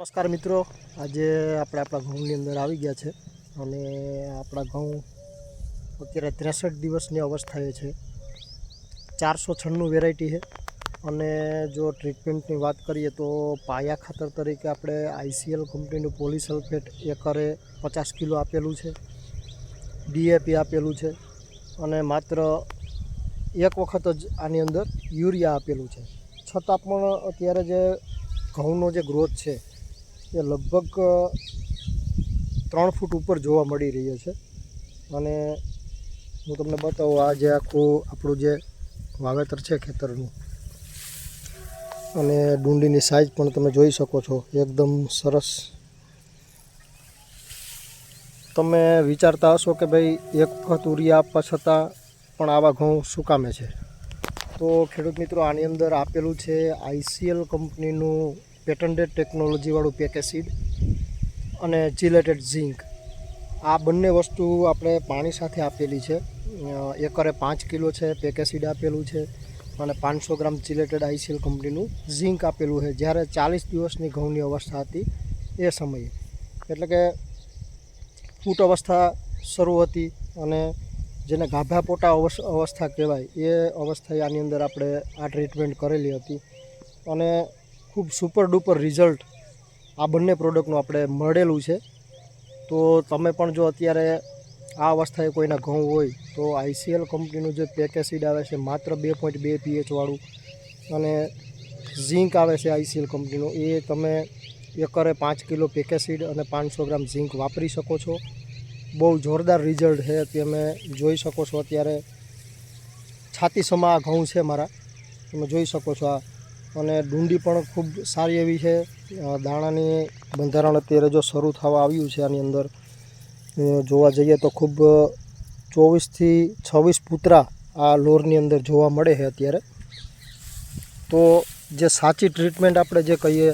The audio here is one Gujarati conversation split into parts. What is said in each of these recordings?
નમસ્કાર મિત્રો. આજે આપણે આપણા ઘઉંની અંદર આવી ગયા છે અને આપણા ઘઉં અત્યારે ત્રેસઠ દિવસની અવસ્થાએ છે. ચારસો છન્નું વેરાયટી છે. અને જો ટ્રીટમેન્ટની વાત કરીએ તો પાયા ખાતર તરીકે આપણે આઈસીએલ કંપનીનું પોલિસલ્ફેટ એકરે પચાસ કિલો આપેલું છે. ડીએપી આપેલું છે. અને માત્ર એક વખત જ આની અંદર યુરિયા આપેલું છે. છતાં પણ અત્યારે જે ઘઉંનો જે ગ્રોથ છે એ લગભગ ત્રણ ફૂટ ઉપર જોવા મળી રહ્યો છે. અને હું તમને બતાવું, આ જે આખું આપણું જે વાવેતર છે ખેતરનું, અને ડુંડીની સાઈઝ પણ તમે જોઈ શકો છો, એકદમ સરસ. તમે વિચારતા હશો કે ભાઈ, એક વખત ઉરિયા આપવા છતાં પણ આવા ઘઉં શું કામે છે? તો ખેડૂત મિત્રો, આની અંદર આપેલું છે આઈસીએલ કંપનીનું પેટન્ટેડ ટેકનોલોજીવાળું પેકેસિડ અને જીલેટેડ ઝીંક. આ બંને વસ્તુ આપણે પાણી સાથે આપેલી છે. એકરે પાંચ કિલો છે પેકેસિડ આપેલું છે અને પાંચસો ગ્રામ ચિલેટેડ આઈસીએલ કંપનીનું ઝીંક આપેલું છે. જ્યારે ચાલીસ દિવસની ઘઉંની અવસ્થા હતી એ સમયે. એટલે કે ફૂટ અવસ્થા શરૂ હતી અને જેને ગાભા પોટા અવસ- અવસ્થા કહેવાય, એ અવસ્થાએ આની અંદર આપણે આ ટ્રીટમેન્ટ કરેલી હતી. અને ખૂબ સુપર ડુપર રિઝલ્ટ આ બંને પ્રોડક્ટનું આપણે મળેલું છે. તો તમે પણ જો અત્યારે આ અવસ્થાએ કોઈના ઘઉં હોય, તો આઈસીએલ કંપનીનું જે પેકેસિડ આવે છે, માત્ર બે પોઈન્ટ બે પીએચવાળું અને ઝીંક આવે છે આઈસીએલ કંપનીનું એ તમે એકરે પાંચ કિલો પેકેસિડ અને પાંચસો ગ્રામ ઝીંક વાપરી શકો છો. બહુ જોરદાર રિઝલ્ટ છે તમે જોઈ શકો છો અત્યારે. છાતીસમાં આ ઘઉં છે મારા, તમે જોઈ શકો છો આ અને ડુંડી પણ ખૂબ સારી એવી છે. દાણાની બંધારણ અત્યારે જો શરૂ થવા આવ્યું છે આની અંદર જોવા જઈએ તો ખૂબ ચોવીસથી છવ્વીસ પૂતરા આ લોરની અંદર જોવા મળે છે અત્યારે. તો જે સાચી ટ્રીટમેન્ટ આપણે જે કહીએ,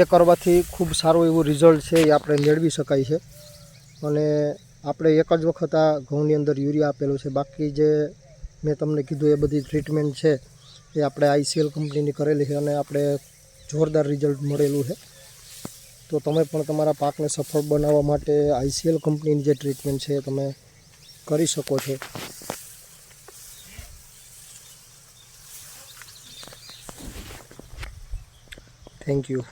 એ કરવાથી ખૂબ સારું એવું રિઝલ્ટ છે એ આપણે મેળવી શકાય છે. અને આપણે એક જ વખત આ ઘઉંની અંદર યુરિયા આપેલું છે. બાકી જે મેં તમને કીધું એ બધી ટ્રીટમેન્ટ છે. એ આપણે આઈસીએલ કંપનીની કરેલી છે અને આપણે જોરદાર રિઝલ્ટ મળેલું છે. તો તમે પણ તમારા પાકને સફળ બનાવવા માટે આઈસીએલ કંપનીની જે ટ્રીટમેન્ટ છે તમે કરી શકો છો. Thank you